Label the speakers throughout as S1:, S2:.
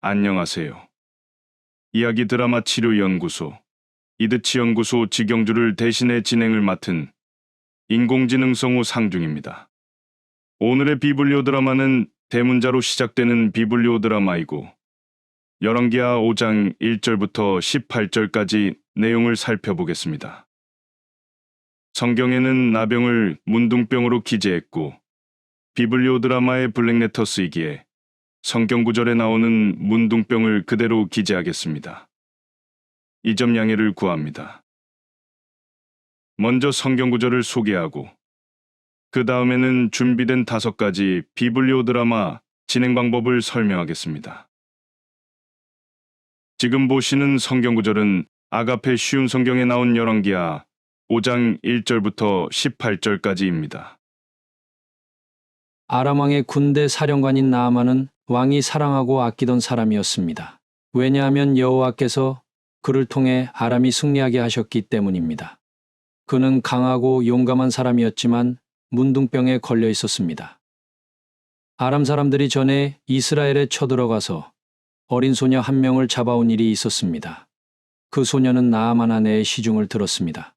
S1: 안녕하세요. 이야기 드라마 치료 연구소 이드치 연구소 직영주를 대신해 진행을 맡은 인공지능 성우 상중입니다. 오늘의 비블리오 드라마는 대문자로 시작되는 비블리오 드라마이고 열왕기하 5장 1절부터 18절까지 내용을 살펴보겠습니다. 성경에는 나병을 문둥병으로 기재했고 비블리오 드라마의 블랙레터스이기에 성경 구절에 나오는 문둥병을 그대로 기재하겠습니다. 이 점 양해를 구합니다. 먼저 성경 구절을 소개하고 그 다음에는 준비된 다섯 가지 비블리오 드라마 진행 방법을 설명하겠습니다. 지금 보시는 성경 구절은 아가페 쉬운 성경에 나온 열왕기하 5장 1절부터 18절까지입니다.
S2: 아람 왕의 군대 사령관인 나아만은 왕이 사랑하고 아끼던 사람이었습니다. 왜냐하면 여호와께서 그를 통해 아람이 승리하게 하셨기 때문입니다. 그는 강하고 용감한 사람이었지만 문둥병에 걸려 있었습니다. 아람 사람들이 전에 이스라엘에 쳐들어가서 어린 소녀 한 명을 잡아온 일이 있었습니다. 그 소녀는 나아만 아내의 시중을 들었습니다.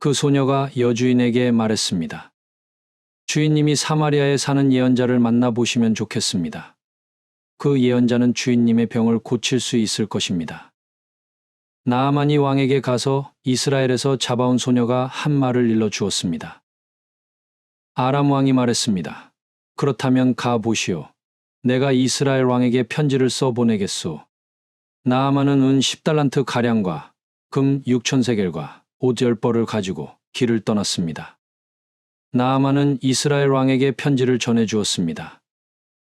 S2: 그 소녀가 여주인에게 말했습니다. 주인님이 사마리아에 사는 예언자를 만나 보시면 좋겠습니다. 그 예언자는 주인님의 병을 고칠 수 있을 것입니다. 나아만이 왕에게 가서 이스라엘에서 잡아온 소녀가 한 말을 일러 주었습니다. 아람 왕이 말했습니다. 그렇다면 가 보시오. 내가 이스라엘 왕에게 편지를 써 보내겠소. 나아만은 은 10달란트 가량과 금 6천 세겔과 옷 10벌을 가지고 길을 떠났습니다. 나아만은 이스라엘 왕에게 편지를 전해 주었습니다.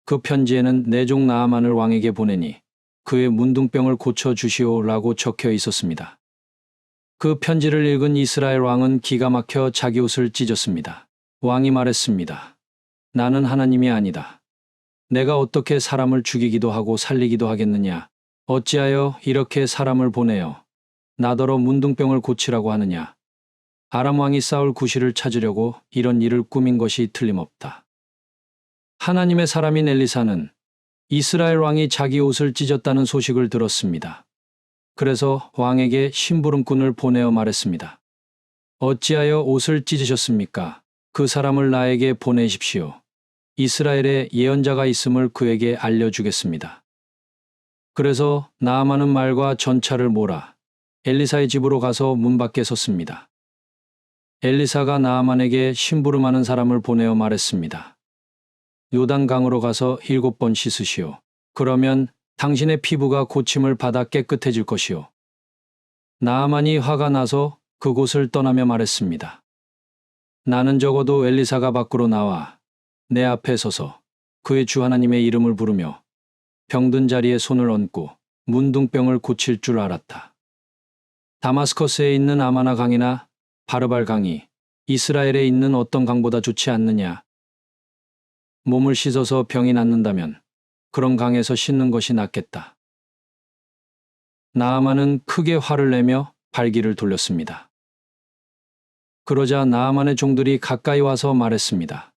S2: 그 편지에는 내종 나아만을 왕에게 보내니 그의 문둥병을 고쳐 주시오라고 적혀 있었습니다. 그 편지를 읽은 이스라엘 왕은 기가 막혀 자기 옷을 찢었습니다. 왕이 말했습니다. 나는 하나님이 아니다. 내가 어떻게 사람을 죽이기도 하고 살리기도 하겠느냐? 어찌하여 이렇게 사람을 보내어 나더러 문둥병을 고치라고 하느냐? 아람 왕이 싸울 구실을 찾으려고 이런 일을 꾸민 것이 틀림없다. 하나님의 사람인 엘리사는 이스라엘 왕이 자기 옷을 찢었다는 소식을 들었습니다. 그래서 왕에게 심부름꾼을 보내어 말했습니다. 어찌하여 옷을 찢으셨습니까? 그 사람을 나에게 보내십시오. 이스라엘에 예언자가 있음을 그에게 알려주겠습니다. 그래서 나아마는 말과 전차를 몰아 엘리사의 집으로 가서 문 밖에 섰습니다. 엘리사가 나아만에게 심부름하는 사람을 보내어 말했습니다. 요단강으로 가서 일곱 번 씻으시오. 그러면 당신의 피부가 고침을 받아 깨끗해질 것이오. 나아만이 화가 나서 그곳을 떠나며 말했습니다. 나는 적어도 엘리사가 밖으로 나와 내 앞에 서서 그의 주 하나님의 이름을 부르며 병든 자리에 손을 얹고 문둥병을 고칠 줄 알았다. 다마스커스에 있는 아마나 강이나 바르발 강이 이스라엘에 있는 어떤 강보다 좋지 않느냐. 몸을 씻어서 병이 낫는다면 그런 강에서 씻는 것이 낫겠다. 나아만은 크게 화를 내며 발기를 돌렸습니다. 그러자 나아만의 종들이 가까이 와서 말했습니다.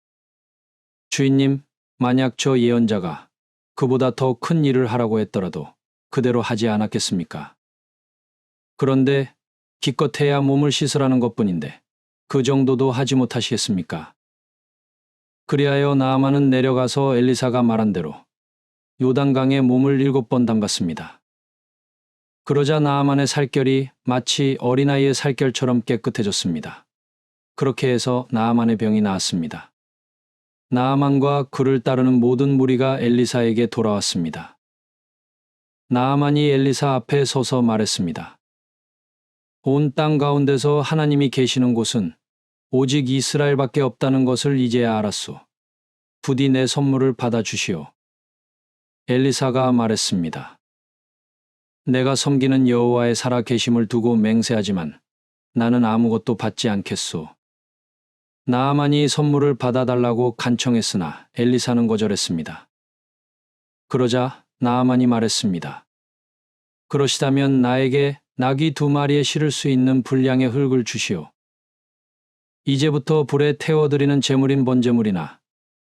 S2: 주인님, 만약 저 예언자가 그보다 더 큰 일을 하라고 했더라도 그대로 하지 않았겠습니까? 그런데 기껏해야 몸을 씻으라는 것뿐인데 그 정도도 하지 못하시겠습니까? 그리하여 나아만은 내려가서 엘리사가 말한 대로 요단강에 몸을 일곱 번 담갔습니다. 그러자 나아만의 살결이 마치 어린아이의 살결처럼 깨끗해졌습니다. 그렇게 해서 나아만의 병이 나았습니다. 나아만과 그를 따르는 모든 무리가 엘리사에게 돌아왔습니다. 나아만이 엘리사 앞에 서서 말했습니다. 온 땅 가운데서 하나님이 계시는 곳은 오직 이스라엘밖에 없다는 것을 이제야 알았소. 부디 내 선물을 받아주시오. 엘리사가 말했습니다. 내가 섬기는 여호와의 살아 계심을 두고 맹세하지만 나는 아무것도 받지 않겠소. 나아만이 선물을 받아달라고 간청했으나 엘리사는 거절했습니다. 그러자 나아만이 말했습니다. 그러시다면 나에게 낙이 두 마리에 실을 수 있는 분량의 흙을 주시오. 이제부터 불에 태워드리는 제물인 번제물이나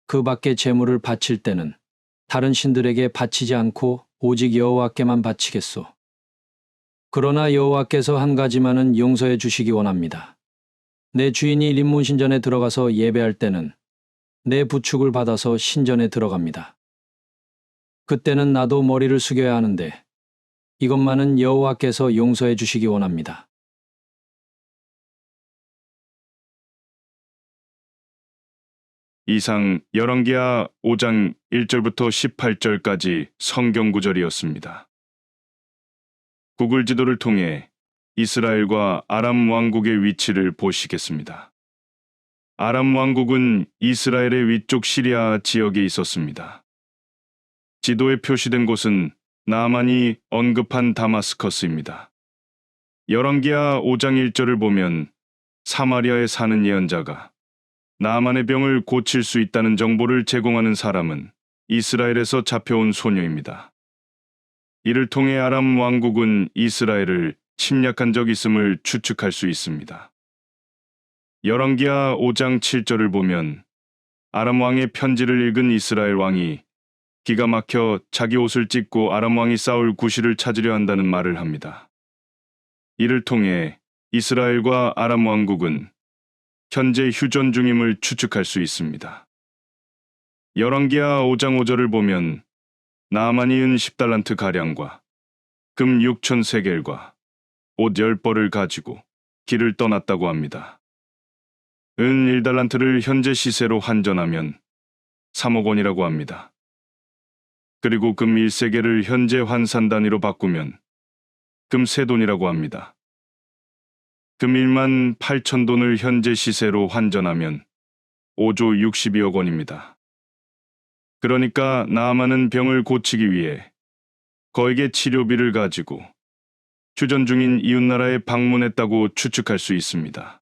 S2: 그 밖의 제물을 바칠 때는 다른 신들에게 바치지 않고 오직 여호와께만 바치겠소. 그러나 여호와께서 한 가지만은 용서해 주시기 원합니다. 내 주인이 림문신전에 들어가서 예배할 때는 내 부축을 받아서 신전에 들어갑니다. 그때는 나도 머리를 숙여야 하는데 이것만은 여호와께서 용서해 주시기 원합니다.
S1: 이상 열왕기하 5장 1절부터 18절까지 성경 구절이었습니다. 구글 지도를 통해 이스라엘과 아람 왕국의 위치를 보시겠습니다. 아람 왕국은 이스라엘의 위쪽 시리아 지역에 있었습니다. 지도에 표시된 곳은 나만이 언급한 다마스커스입니다. 열왕기하 5장 1절을 보면 사마리아에 사는 예언자가 나만의 병을 고칠 수 있다는 정보를 제공하는 사람은 이스라엘에서 잡혀온 소녀입니다. 이를 통해 아람 왕국은 이스라엘을 침략한 적 있음을 추측할 수 있습니다. 열왕기하 5장 7절을 보면 아람 왕의 편지를 읽은 이스라엘 왕이 기가 막혀 자기 옷을 찢고 아람 왕이 싸울 구실을 찾으려 한다는 말을 합니다. 이를 통해 이스라엘과 아람 왕국은 현재 휴전 중임을 추측할 수 있습니다. 열왕기하 5장 5절을 보면 나만이 은 10달란트 가량과 금 6천 세겔과 옷 10벌을 가지고 길을 떠났다고 합니다. 은 1달란트를 현재 시세로 환전하면 3억 원이라고 합니다. 그리고 금 1세겔을 현재 환산 단위로 바꾸면 금 세돈이라고 합니다. 금 1만 8천 돈을 현재 시세로 환전하면 5조 62억 원입니다. 그러니까 나아만은 병을 고치기 위해 거액의 치료비를 가지고 휴전 중인 이웃나라에 방문했다고 추측할 수 있습니다.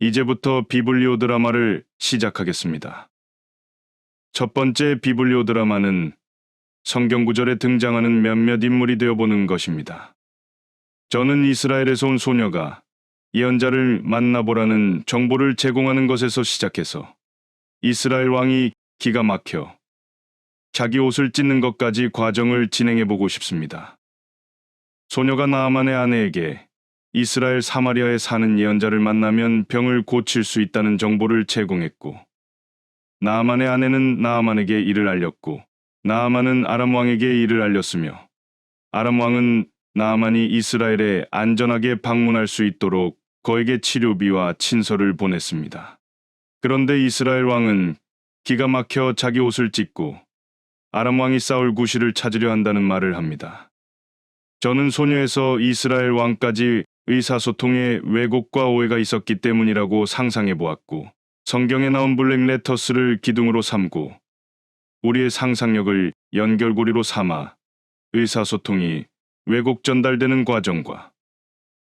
S1: 이제부터 비블리오 드라마를 시작하겠습니다. 첫 번째 비블리오 드라마는 성경 구절에 등장하는 몇몇 인물이 되어보는 것입니다. 저는 이스라엘에서 온 소녀가 예언자를 만나보라는 정보를 제공하는 것에서 시작해서 이스라엘 왕이 기가 막혀 자기 옷을 찢는 것까지 과정을 진행해 보고 싶습니다. 소녀가 나아만의 아내에게 이스라엘 사마리아에 사는 예언자를 만나면 병을 고칠 수 있다는 정보를 제공했고 나아만의 아내는 나아만에게 이를 알렸고 나아만은 아람 왕에게 이를 알렸으며 아람 왕은 나아만이 이스라엘에 안전하게 방문할 수 있도록 거에게 치료비와 친서를 보냈습니다. 그런데 이스라엘 왕은 기가 막혀 자기 옷을 찢고 아람 왕이 싸울 구실을 찾으려 한다는 말을 합니다. 저는 소녀에서 이스라엘 왕까지 의사소통에 왜곡과 오해가 있었기 때문이라고 상상해 보았고 성경에 나온 블랙 레터스를 기둥으로 삼고 우리의 상상력을 연결고리로 삼아 의사소통이 왜곡 전달되는 과정과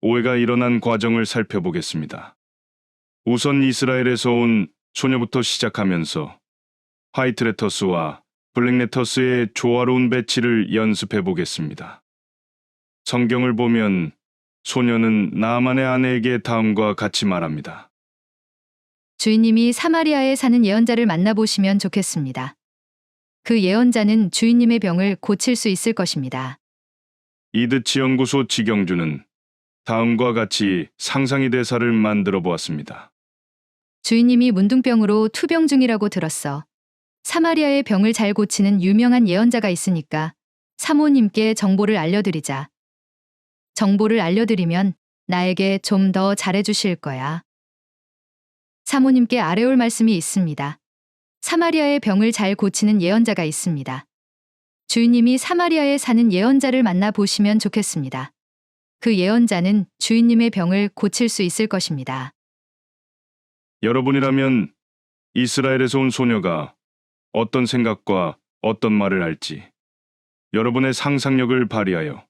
S1: 오해가 일어난 과정을 살펴보겠습니다. 우선 이스라엘에서 온 소녀부터 시작하면서 화이트 레터스와 블랙 레터스의 조화로운 배치를 연습해 보겠습니다. 성경을 보면 소녀는 나만의 아내에게 다음과 같이 말합니다.
S3: 주인님이 사마리아에 사는 예언자를 만나보시면 좋겠습니다. 그 예언자는 주인님의 병을 고칠 수 있을 것입니다.
S1: 이드치 연구소 지경주는 다음과 같이 상상의 대사를 만들어 보았습니다.
S3: 주인님이 문둥병으로 투병 중이라고 들었어. 사마리아의 병을 잘 고치는 유명한 예언자가 있으니까 사모님께 정보를 알려드리자. 정보를 알려드리면 나에게 좀 더 잘해주실 거야. 사모님께 아뢰올 말씀이 있습니다. 사마리아의 병을 잘 고치는 예언자가 있습니다. 주인님이 사마리아에 사는 예언자를 만나 보시면 좋겠습니다. 그 예언자는 주인님의 병을 고칠 수 있을 것입니다.
S1: 여러분이라면 이스라엘에서 온 소녀가 어떤 생각과 어떤 말을 할지 여러분의 상상력을 발휘하여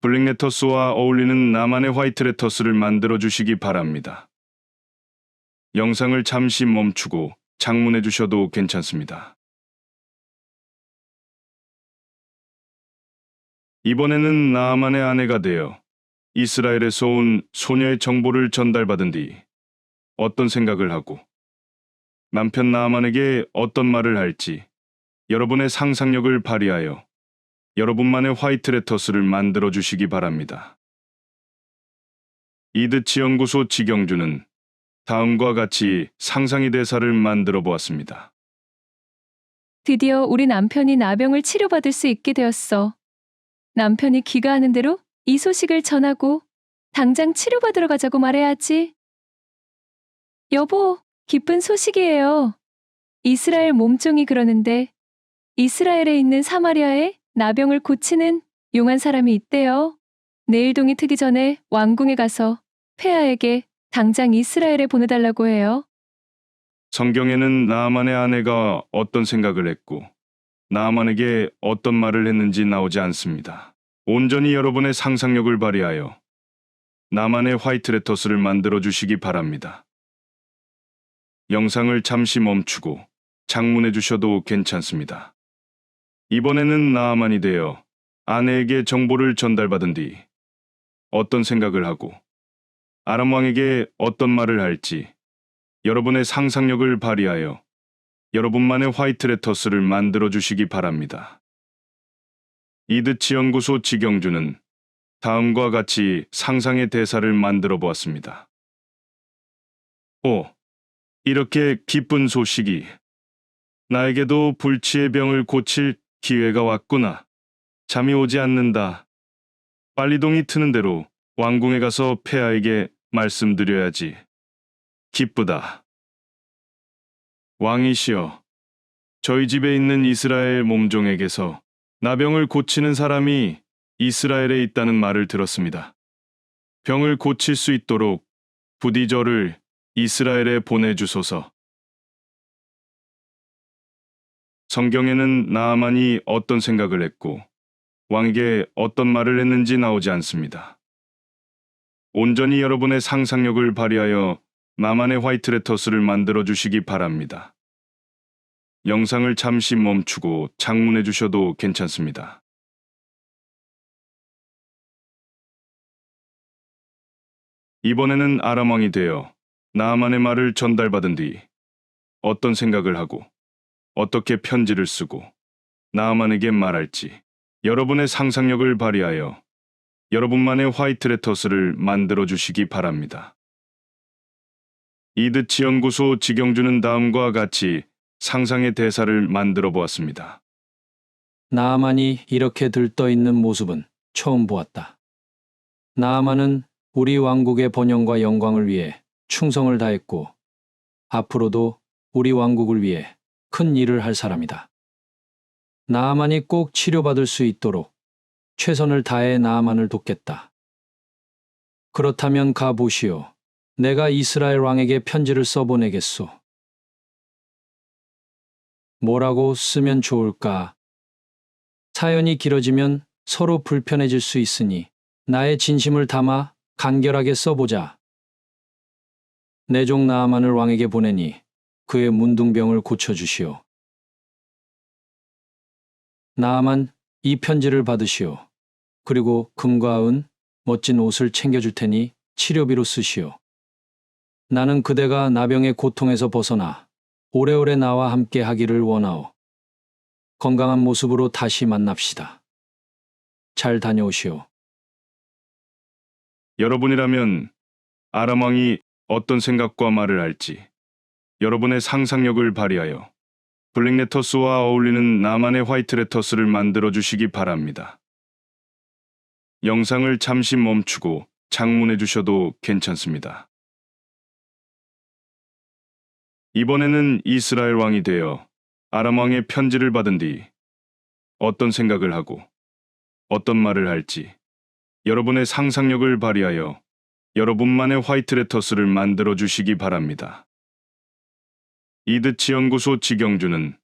S1: 블랙 레터스와 어울리는 나만의 화이트 레터스를 만들어 주시기 바랍니다. 영상을 잠시 멈추고 장문해 주셔도 괜찮습니다. 이번에는 나만의 아내가 되어 이스라엘에서 온 소녀의 정보를 전달받은 뒤 어떤 생각을 하고 남편 나만에게 어떤 말을 할지 여러분의 상상력을 발휘하여 여러분만의 화이트 레터스를 만들어 주시기 바랍니다. 이드치 연구소 지경주는 다음과 같이 상상의 대사를 만들어 보았습니다.
S4: 드디어 우리 남편이 나병을 치료받을 수 있게 되었어. 남편이 귀가 하는 대로 이 소식을 전하고 당장 치료받으러 가자고 말해야지. 여보, 기쁜 소식이에요. 이스라엘 몸종이 그러는데 이스라엘에 있는 사마리아에 나병을 고치는 용한 사람이 있대요. 내일 동이 트기 전에 왕궁에 가서 폐하에게 당장 이스라엘에 보내달라고 해요.
S1: 성경에는 나아만의 아내가 어떤 생각을 했고 나아만에게 어떤 말을 했는지 나오지 않습니다. 온전히 여러분의 상상력을 발휘하여 나만의 화이트 레터스를 만들어 주시기 바랍니다. 영상을 잠시 멈추고 장문해 주셔도 괜찮습니다. 이번에는 나아만이 되어 아내에게 정보를 전달받은 뒤 어떤 생각을 하고 아람 왕에게 어떤 말을 할지 여러분의 상상력을 발휘하여 여러분만의 화이트 레터스를 만들어 주시기 바랍니다. 이드치 연구소 지경주는 다음과 같이 상상의 대사를 만들어 보았습니다. 오, 이렇게 기쁜 소식이 나에게도 불치의 병을 고칠 기회가 왔구나. 잠이 오지 않는다. 빨리동이 트는 대로 왕궁에 가서 폐하에게 말씀드려야지. 기쁘다. 왕이시여, 저희 집에 있는 이스라엘 몸종에게서 나병을 고치는 사람이 이스라엘에 있다는 말을 들었습니다. 병을 고칠 수 있도록 부디 저를 이스라엘에 보내주소서. 성경에는 나아만이 어떤 생각을 했고 왕에게 어떤 말을 했는지 나오지 않습니다. 온전히 여러분의 상상력을 발휘하여 나만의 화이트 레터스를 만들어 주시기 바랍니다. 영상을 잠시 멈추고 장문해 주셔도 괜찮습니다. 이번에는 아람 왕이 되어 나만의 말을 전달받은 뒤 어떤 생각을 하고 어떻게 편지를 쓰고 나만에게 말할지 여러분의 상상력을 발휘하여 여러분만의 화이트 레터스를 만들어 주시기 바랍니다. 이드치 연구소 지경주는 다음과 같이 상상의 대사를 만들어 보았습니다.
S2: 나아만이 이렇게 들떠 있는 모습은 처음 보았다. 나아만은 우리 왕국의 번영과 영광을 위해 충성을 다했고 앞으로도 우리 왕국을 위해 큰 일을 할 사람이다. 나아만이 꼭 치료받을 수 있도록 최선을 다해 나아만을 돕겠다. 그렇다면 가 보시오. 내가 이스라엘 왕에게 편지를 써보내겠소. 뭐라고 쓰면 좋을까? 사연이 길어지면 서로 불편해질 수 있으니 나의 진심을 담아 간결하게 써보자. 내종 나아만을 왕에게 보내니 그의 문둥병을 고쳐주시오. 나아만 이 편지를 받으시오. 그리고 금과 은, 멋진 옷을 챙겨줄 테니 치료비로 쓰시오. 나는 그대가 나병의 고통에서 벗어나 오래오래 나와 함께 하기를 원하오. 건강한 모습으로 다시 만납시다. 잘 다녀오시오.
S1: 여러분이라면 아람 왕이 어떤 생각과 말을 할지 여러분의 상상력을 발휘하여 블랙 레터스와 어울리는 나만의 화이트 레터스를 만들어 주시기 바랍니다. 영상을 잠시 멈추고 장문해 주셔도 괜찮습니다. 이번에는 이스라엘 왕이 되어 아람 왕의 편지를 받은 뒤 어떤 생각을 하고 어떤 말을 할지 여러분의 상상력을 발휘하여 여러분만의 화이트 레터스를 만들어 주시기 바랍니다. 이드치 연구소 지경주는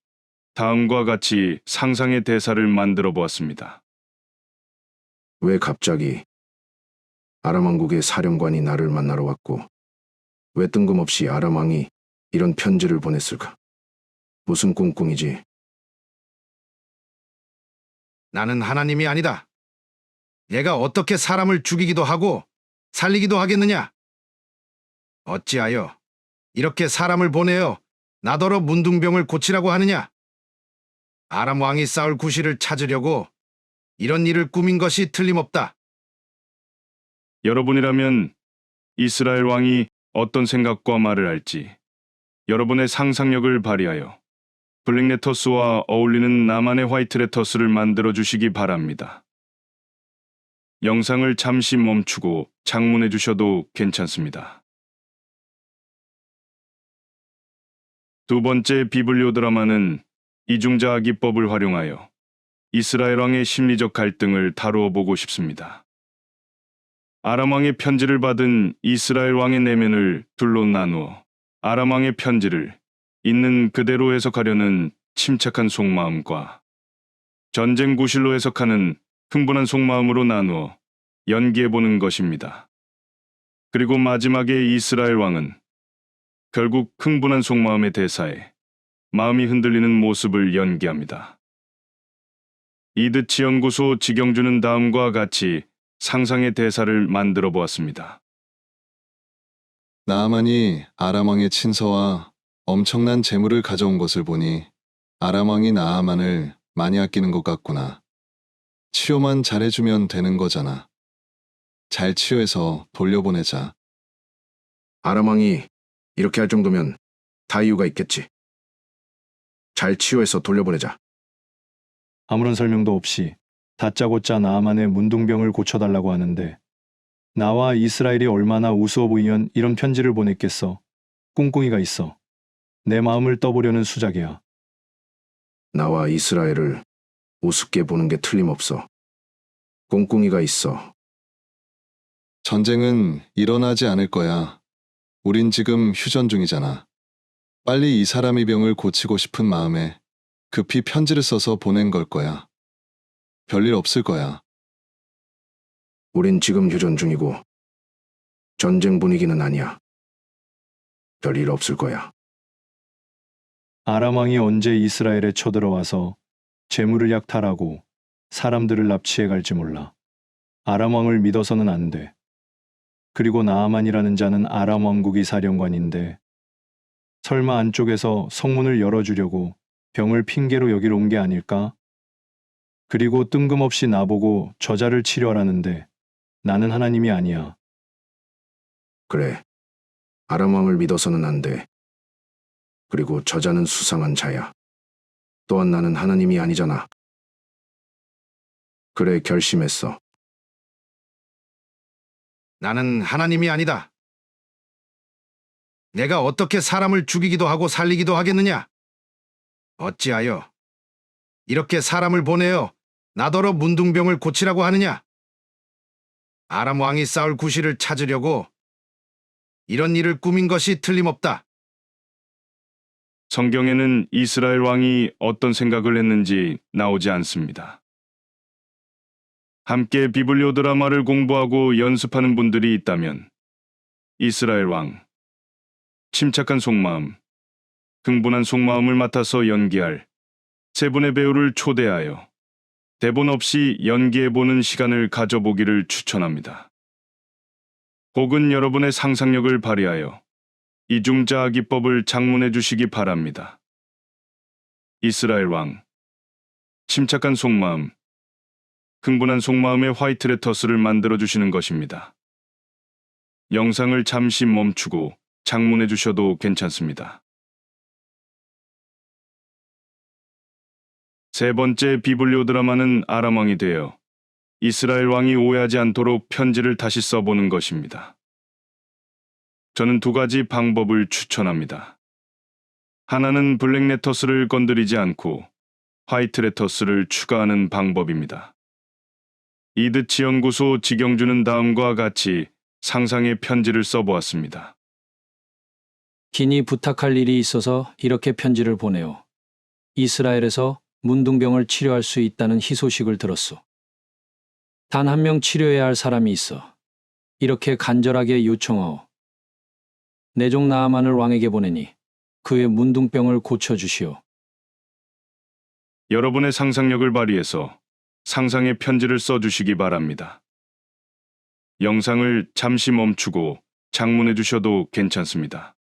S1: 다음과 같이 상상의 대사를 만들어 보았습니다.
S5: 왜 갑자기 아람 왕국의 사령관이 나를 만나러 왔고 왜 뜬금없이 아람 왕이 이런 편지를 보냈을까? 무슨 꿍꿍이지? 나는 하나님이 아니다. 얘가 어떻게 사람을 죽이기도 하고 살리기도 하겠느냐? 어찌하여 이렇게 사람을 보내어 나더러 문둥병을 고치라고 하느냐? 아람 왕이 싸울 구실을 찾으려고 이런 일을 꾸민 것이 틀림없다.
S1: 여러분이라면 이스라엘 왕이 어떤 생각과 말을 할지 여러분의 상상력을 발휘하여 블랙레터스와 어울리는 나만의 화이트레터스를 만들어 주시기 바랍니다. 영상을 잠시 멈추고 장문해 주셔도 괜찮습니다. 두 번째 비블리오 드라마는 이중자아 기법을 활용하여 이스라엘 왕의 심리적 갈등을 다루어 보고 싶습니다. 아람 왕의 편지를 받은 이스라엘 왕의 내면을 둘로 나누어 아람 왕의 편지를 있는 그대로 해석하려는 침착한 속마음과 전쟁 구실로 해석하는 흥분한 속마음으로 나누어 연기해 보는 것입니다. 그리고 마지막에 이스라엘 왕은 결국 흥분한 속마음의 대사에 마음이 흔들리는 모습을 연기합니다. 이드치 연구소 지경주는 다음과 같이 상상의 대사를 만들어 보았습니다.
S6: 나아만이 아람왕의 친서와 엄청난 재물을 가져온 것을 보니 아람왕이 나아만을 많이 아끼는 것 같구나. 치료만 잘해주면 되는 거잖아. 잘 치료해서 돌려보내자.
S5: 아람 왕이 이렇게 할 정도면 다 이유가 있겠지. 잘 치유해서 돌려보내자.
S7: 아무런 설명도 없이 다짜고짜 나아만의 문둥병을 고쳐달라고 하는데 나와 이스라엘이 얼마나 우스워 보이면 이런 편지를 보냈겠어. 꿍꿍이가 있어. 내 마음을 떠보려는 수작이야.
S5: 나와 이스라엘을 우습게 보는 게 틀림없어. 꽁꽁이가 있어.
S6: 전쟁은 일어나지 않을 거야. 우린 지금 휴전 중이잖아. 빨리 이 사람의 병을 고치고 싶은 마음에 급히 편지를 써서 보낸 걸 거야. 별일 없을 거야.
S5: 우린 지금 휴전 중이고 전쟁 분위기는 아니야. 별일 없을 거야.
S7: 아람 왕이 언제 이스라엘에 쳐들어와서 재물을 약탈하고 사람들을 납치해 갈지 몰라. 아람 왕을 믿어서는 안 돼. 그리고 나아만이라는 자는 아람 왕국이 사령관인데 설마 안쪽에서 성문을 열어주려고 병을 핑계로 여기로 온 게 아닐까? 그리고 뜬금없이 나보고 저자를 치료하라는데 나는 하나님이 아니야.
S5: 그래. 아람 왕을 믿어서는 안 돼. 그리고 저자는 수상한 자야. 또한 나는 하나님이 아니잖아. 그래 결심했어. 나는 하나님이 아니다. 내가 어떻게 사람을 죽이기도 하고 살리기도 하겠느냐? 어찌하여 이렇게 사람을 보내어 나더러 문둥병을 고치라고 하느냐? 아람 왕이 싸울 구실을 찾으려고 이런 일을 꾸민 것이 틀림없다.
S1: 성경에는 이스라엘 왕이 어떤 생각을 했는지 나오지 않습니다. 함께 비블리오 드라마를 공부하고 연습하는 분들이 있다면 이스라엘 왕, 침착한 속마음, 흥분한 속마음을 맡아서 연기할 세 분의 배우를 초대하여 대본 없이 연기해보는 시간을 가져보기를 추천합니다. 혹은 여러분의 상상력을 발휘하여 이중자아 기법을 장문해 주시기 바랍니다. 이스라엘 왕, 침착한 속마음, 흥분한 속마음의 화이트 레터스를 만들어 주시는 것입니다. 영상을 잠시 멈추고 장문해 주셔도 괜찮습니다. 세 번째 비블리오 드라마는 아람 왕이 되어 이스라엘 왕이 오해하지 않도록 편지를 다시 써보는 것입니다. 저는 두 가지 방법을 추천합니다. 하나는 블랙 레터스를 건드리지 않고 화이트 레터스를 추가하는 방법입니다. 이드치 연구소 지경주는 다음과 같이 상상의 편지를 써보았습니다.
S2: 긴히 부탁할 일이 있어서 이렇게 편지를 보내요. 이스라엘에서 문둥병을 치료할 수 있다는 희소식을 들었소. 단 한 명 치료해야 할 사람이 있어. 이렇게 간절하게 요청하오. 내종 나아만을 왕에게 보내니 그의 문둥병을 고쳐주시오.
S1: 여러분의 상상력을 발휘해서 상상의 편지를 써주시기 바랍니다. 영상을 잠시 멈추고 장문해 주셔도 괜찮습니다.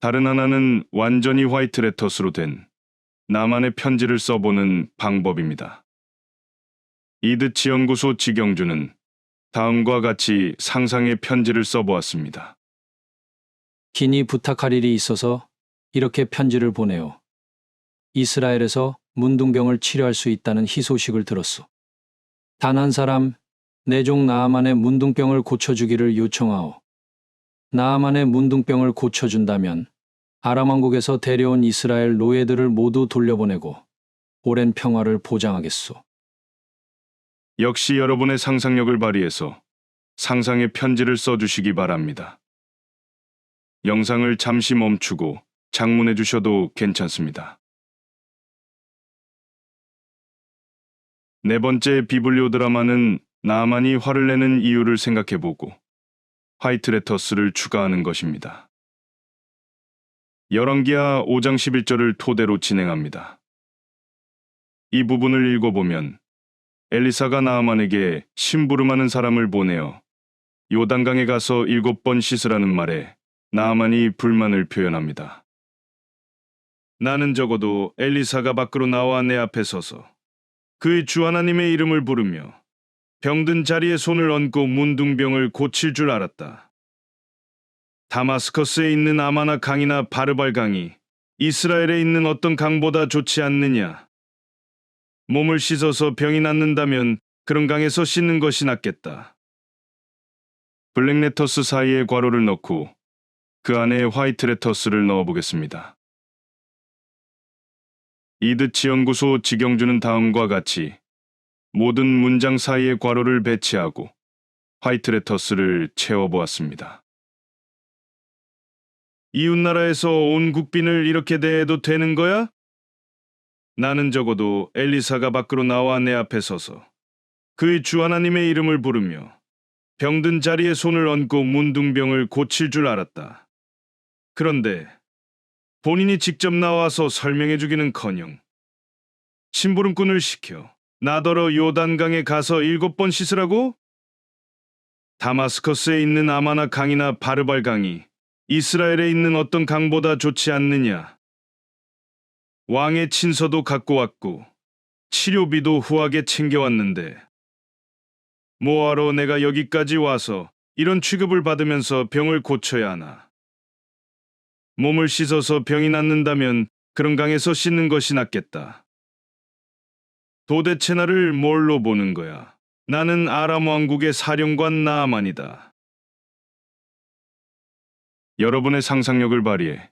S1: 다른 하나는 완전히 화이트 레터스로 된 나만의 편지를 써보는 방법입니다. 이드치 연구소 지경주는 다음과 같이 상상의 편지를 써보았습니다.
S2: 긴히 부탁할 일이 있어서 이렇게 편지를 보내요. 이스라엘에서 문둥병을 치료할 수 있다는 희소식을 들었소. 단 한 사람 내종 나아만의 문둥병을 고쳐주기를 요청하오. 나아만의 문둥병을 고쳐준다면 아람 왕국에서 데려온 이스라엘 노예들을 모두 돌려보내고 오랜 평화를 보장하겠소.
S1: 역시 여러분의 상상력을 발휘해서 상상의 편지를 써주시기 바랍니다. 영상을 잠시 멈추고 장문해 주셔도 괜찮습니다. 네 번째 비블리오 드라마는 나만이 화를 내는 이유를 생각해보고 화이트 레터스를 추가하는 것입니다. 열왕기하 5장 11절을 토대로 진행합니다. 이 부분을 읽어보면 엘리사가 나아만에게 심부름하는 사람을 보내어 요단강에 가서 일곱 번 씻으라는 말에 나아만이 불만을 표현합니다. 나는 적어도 엘리사가 밖으로 나와 내 앞에 서서 그의 주 하나님의 이름을 부르며 병든 자리에 손을 얹고 문둥병을 고칠 줄 알았다. 다마스커스에 있는 아마나 강이나 바르발 강이 이스라엘에 있는 어떤 강보다 좋지 않느냐? 몸을 씻어서 병이 낫는다면 그런 강에서 씻는 것이 낫겠다. 블랙레터스 사이에 괄호를 넣고 그 안에 화이트 레터스를 넣어보겠습니다. 이드치 연구소 지경주는 다음과 같이 모든 문장 사이에 괄호를 배치하고 화이트 레터스를 채워보았습니다. 이웃나라에서 온 국빈을 이렇게 대해도 되는 거야? 나는 적어도 엘리사가 밖으로 나와 내 앞에 서서 그의 주 하나님의 이름을 부르며 병든 자리에 손을 얹고 문둥병을 고칠 줄 알았다. 그런데 본인이 직접 나와서 설명해 주기는커녕 심부름꾼을 시켜 나더러 요단강에 가서 일곱 번 씻으라고? 다마스커스에 있는 아마나 강이나 바르발 강이 이스라엘에 있는 어떤 강보다 좋지 않느냐? 왕의 친서도 갖고 왔고 치료비도 후하게 챙겨왔는데 뭐하러 내가 여기까지 와서 이런 취급을 받으면서 병을 고쳐야 하나? 몸을 씻어서 병이 낫는다면 그런 강에서 씻는 것이 낫겠다. 도대체 나를 뭘로 보는 거야? 나는 아람 왕국의 사령관 나아만이다. 여러분의 상상력을 발휘해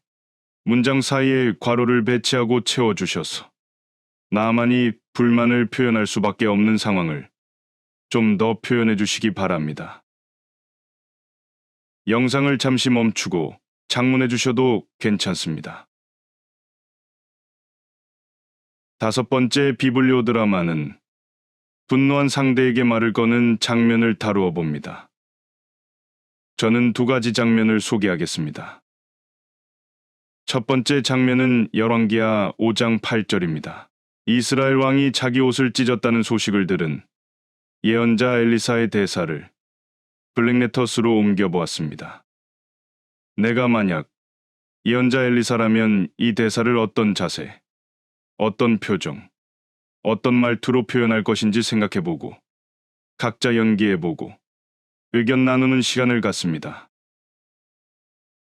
S1: 문장 사이에 괄호를 배치하고 채워주셔서 나만이 불만을 표현할 수밖에 없는 상황을 좀 더 표현해 주시기 바랍니다. 영상을 잠시 멈추고 장문해 주셔도 괜찮습니다. 다섯 번째 비블리오 드라마는 분노한 상대에게 말을 거는 장면을 다루어 봅니다. 저는 두 가지 장면을 소개하겠습니다. 첫 번째 장면은 열왕기하 5장 8절입니다. 이스라엘 왕이 자기 옷을 찢었다는 소식을 들은 예언자 엘리사의 대사를 블랙레터스로 옮겨보았습니다. 내가 만약 예언자 엘리사라면 이 대사를 어떤 자세, 어떤 표정, 어떤 말투로 표현할 것인지 생각해보고 각자 연기해보고 의견 나누는 시간을 갖습니다.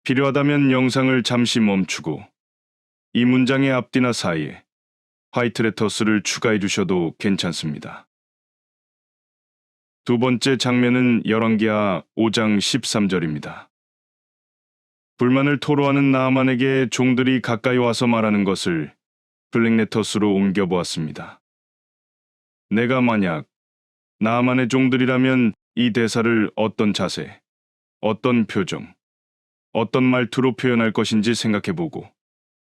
S1: 필요하다면 영상을 잠시 멈추고 이 문장의 앞뒤나 사이에 화이트 레터스를 추가해 주셔도 괜찮습니다. 두 번째 장면은 열왕기하 5장 13절입니다. 불만을 토로하는 나아만에게 종들이 가까이 와서 말하는 것을 블랙레터스로 옮겨보았습니다. 내가 만약 나아만의 종들이라면 이 대사를 어떤 자세, 어떤 표정, 어떤 말투로 표현할 것인지 생각해보고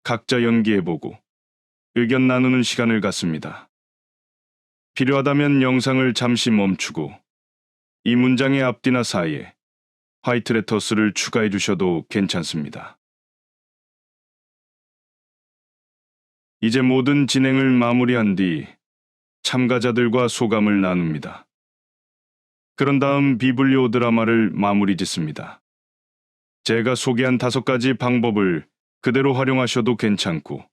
S1: 각자 연기해보고 의견 나누는 시간을 갖습니다. 필요하다면 영상을 잠시 멈추고 이 문장의 앞뒤나 사이에 화이트 레터스를 추가해 주셔도 괜찮습니다. 이제 모든 진행을 마무리한 뒤 참가자들과 소감을 나눕니다. 그런 다음 비블리오 드라마를 마무리 짓습니다. 제가 소개한 다섯 가지 방법을 그대로 활용하셔도 괜찮고,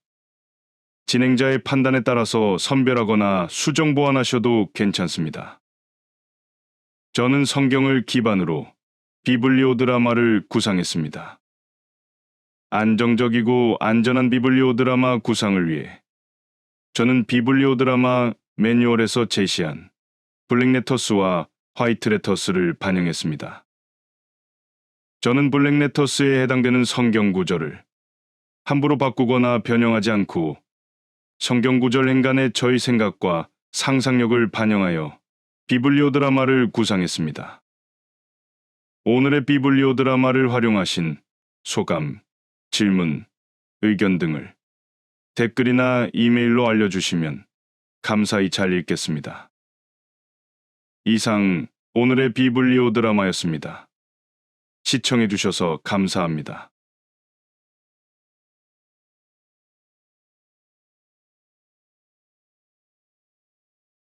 S1: 진행자의 판단에 따라서 선별하거나 수정 보완하셔도 괜찮습니다. 저는 성경을 기반으로 비블리오 드라마를 구상했습니다. 안정적이고 안전한 비블리오 드라마 구상을 위해 저는 비블리오 드라마 매뉴얼에서 제시한 블랙레터스와 화이트 레터스를 반영했습니다. 저는 블랙레터스에 해당되는 성경 구절을 함부로 바꾸거나 변형하지 않고 성경 구절 행간의 저의 생각과 상상력을 반영하여 비블리오 드라마를 구상했습니다. 오늘의 비블리오 드라마를 활용하신 소감, 질문, 의견 등을 댓글이나 이메일로 알려주시면 감사히 잘 읽겠습니다. 이상 오늘의 비블리오 드라마였습니다. 시청해주셔서 감사합니다.